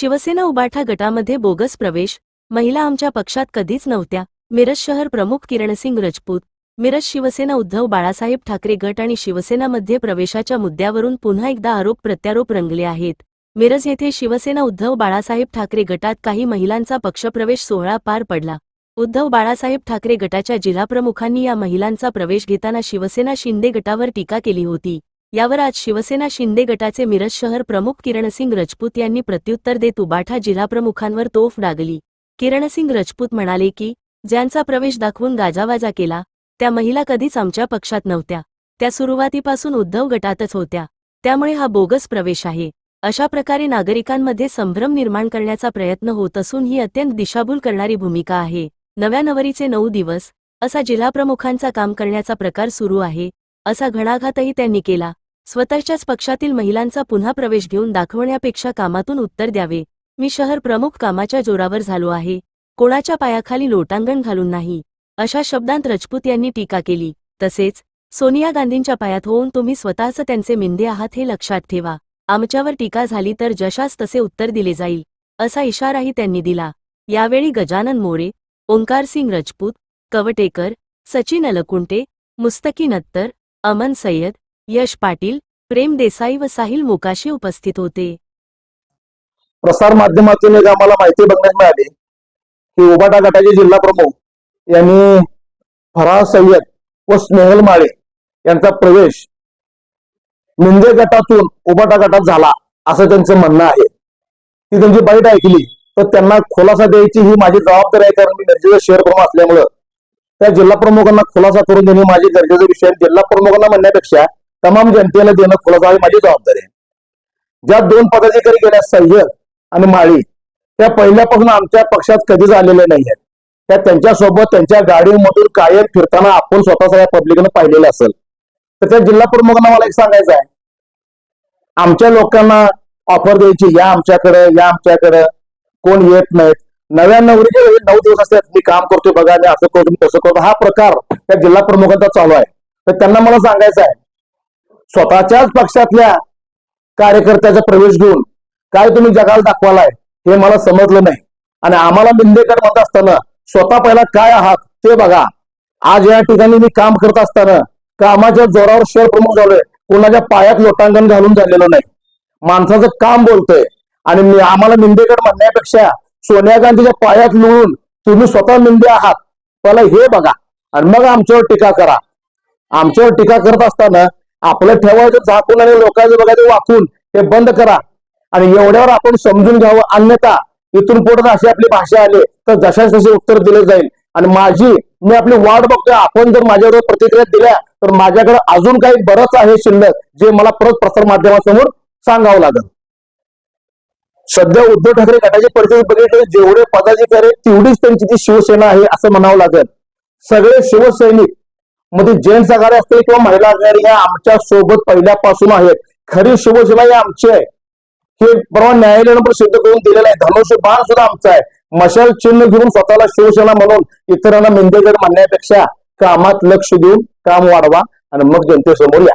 शिवसेना उबाठा गटामध्ये बोगस प्रवेश महिला आमच्या पक्षात कधीच नव्हत्या. मिरज शहर प्रमुख किरणसिंग रजपूत मिरज शिवसेना उद्धव बाळासाहेब ठाकरे गट आणि शिवसेनामध्ये प्रवेशाच्या मुद्द्यावरून पुन्हा एकदा आरोप प्रत्यारोप रंगले आहेत. मिरज येथे शिवसेना उद्धव बाळासाहेब ठाकरे गटात काही महिलांचा पक्षप्रवेश सोहळा पार पडला. उद्धव बाळासाहेब ठाकरे गटाच्या जिल्हाप्रमुखांनी या महिलांचा प्रवेश घेताना शिवसेना शिंदे गटावर टीका केली होती. यावर आज शिवसेना शिंदे गटाचे मिरज शहर प्रमुख किरणसिंग रजपूत यांनी प्रत्युत्तर देत उबाठा जिल्हाप्रमुखांवर तोफ डागली. किरणसिंग रजपूत म्हणाले की ज्यांचा प्रवेश दाखवून गाजावाजा केला त्या महिला कधीच आमच्या पक्षात नव्हत्या. त्या सुरुवातीपासून उद्धव गटातच होत्या. त्यामुळे हा बोगस प्रवेश आहे. अशा प्रकारे नागरिकांमध्ये संभ्रम निर्माण करण्याचा प्रयत्न होत असून ही अत्यंत दिशाभूल करणारी भूमिका आहे. नव्या नवरीचे नऊ दिवस असा जिल्हाप्रमुखांचा काम करण्याचा प्रकार सुरू आहे असा घणाघातही त्यांनी केला. स्वतःच्याच पक्षातील महिलांचा पुन्हा प्रवेश घेऊन दाखवण्यापेक्षा कामातून उत्तर द्यावे. मी शहर प्रमुख कामाच्या जोरावर झालो आहे. कोणाच्या पायाखाली लोटांगण घालून नाही. अशा शब्दांत रजपूत यांनी टीका केली. तसेच सोनिया गांधींच्या पायात होऊन तुम्ही स्वतःच त्यांचे मिंदे आहात हे लक्षात ठेवा. आमच्यावर टीका झाली तर जशास तसे उत्तर दिले जाईल असा इशाराही त्यांनी दिला. यावेळी गजानन मोरे ओंकार सिंग रजपूत कवटेकर सचिन अलकुंटे मुस्तकी नत्तर अमन सय्यद यश पाटील प्रेम देसाई व साहिल मोकाशी उपस्थित होते. प्रसार माध्यमातून एक आम्हाला माहिती बघण्यात मिळाली की उबाटा गटाचे जिल्हा प्रमुख यांनी फराह सय्यद व स्नेहल माळे यांचा प्रवेश मिंजे गटातून उबाटा गटात झाला असं त्यांचं म्हणणं आहे. ती त्यांची बाईट ऐकली तर त्यांना खुलासा द्यायची ही माझी जबाबदारी आहे कारण मी गरजेचं शेअर प्रमुख असल्यामुळं. त्या जिल्हा प्रमुखांना खुलासा करून देणे माझी गरजेचा विषय जिल्हा प्रमुखांना म्हणण्यापेक्षा तमाम जनतेला देणं खुलासा माझी जबाबदारी आहे. ज्या दोन पदाधिकारी गेल्या सय्यद आणि माळी त्या पहिल्यापासून आमच्या पक्षात कधीच आलेल्या नाही आहेत. त्या त्यांच्यासोबत त्यांच्या गाडीमधून कायम फिरताना आपण स्वतः सगळ्या पब्लिकनं पाहिलेलं असेल. तर त्या जिल्हा प्रमुखांना मला एक सांगायचं आहे. आमच्या लोकांना ऑफर द्यायची या आमच्याकडे या आमच्याकडे कोण येत नाहीत. नव्या नवरीचे नऊ दिवस असतात. मी काम करतोय बघा मी असं करतो मी तसं करतो. हा प्रकार त्या जिल्हा प्रमुखांचा चालू आहे. तर त्यांना मला सांगायचं आहे स्वतःच्याच पक्षातल्या कार्यकर्त्याचा प्रवेश घेऊन काय तुम्ही जगाला दाखवालाय हे मला समजलं नाही. आणि आम्हाला मिंदेकर म्हणत असताना स्वतः पहिला काय आहात ते बघा. आज या ठिकाणी मी काम करत असताना कामाच्या जोरावर शहर प्रमुख झालोय. कोणाच्या पायात लोटांगण घालून झालेलं नाही. माणसाचं काम बोलतोय. आणि मी आम्हाला मिंदेकर म्हणण्यापेक्षा सोनिया गांधीच्या पायात लुळून तुम्ही स्वतः मिंदे आहात. पहिला हे बघा. आणि मग आमच्यावर टीका करा. आमच्यावर टीका करत असताना आपलं ठेवायचं झाकून आणि लोकांचं बघायचं वाकून ते बंद करा. आणि एवढ्यावर आपण समजून घ्यावं. अन्यथा इथून पुढे अशी आपली भाषा आली तर जशाच तसे उत्तर दिले जाईल. आणि माझी मी आपली वाट बघतोय. आपण जर माझ्यावर प्रतिक्रिया दिल्या तर माझ्याकडे अजून काही बरंच आहे शिल्लक जे मला परत प्रसार माध्यमासमोर सांगावं लागेल. सध्या उद्धव ठाकरे गटाची परिस्थिती बघितली जेवढे पदाधिकारी तेवढीच त्यांची ती शिवसेना आहे असं म्हणावं लागेल. सगळे शिवसैनिक मध्ये जेंट्स आघाडी असतील किंवा महिला आघाडी ह्या आमच्यासोबत पहिल्यापासून आहेत. खरी शिवसेना ही आमची आहे. हे परवा न्यायालयानं पण सिद्ध करून दिलेलं आहे. धनुष्य बाण सुद्धा आमचा आहे. मशाल चिन्ह घेऊन स्वतःला शिवसेना म्हणून इतरांना मेंदेगड म्हणण्यापेक्षा कामात लक्ष देऊन काम वाढवा आणि मग जनतेसमोर या.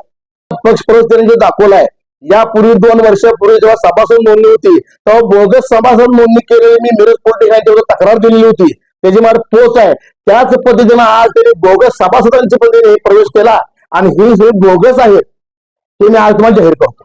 पक्ष प्रवक्त्यांनी जे आहे यापूर्वी दोन वर्षापूर्वी जेव्हा सभासद नोंदणी होती तेव्हा बोगस सभासद नोंदणी केलेली मी मिरज पोलीस यांच्यावर तक्रार दिलेली होती त्याची मला पोच आहे. त्याच पद्धतीनं आज त्यांनी बोगस सभासदांच्या पद्धतीने प्रवेश केला. आणि ही जे बोगस आहेत ते मी आज तुम्हाला जाहीर करतो.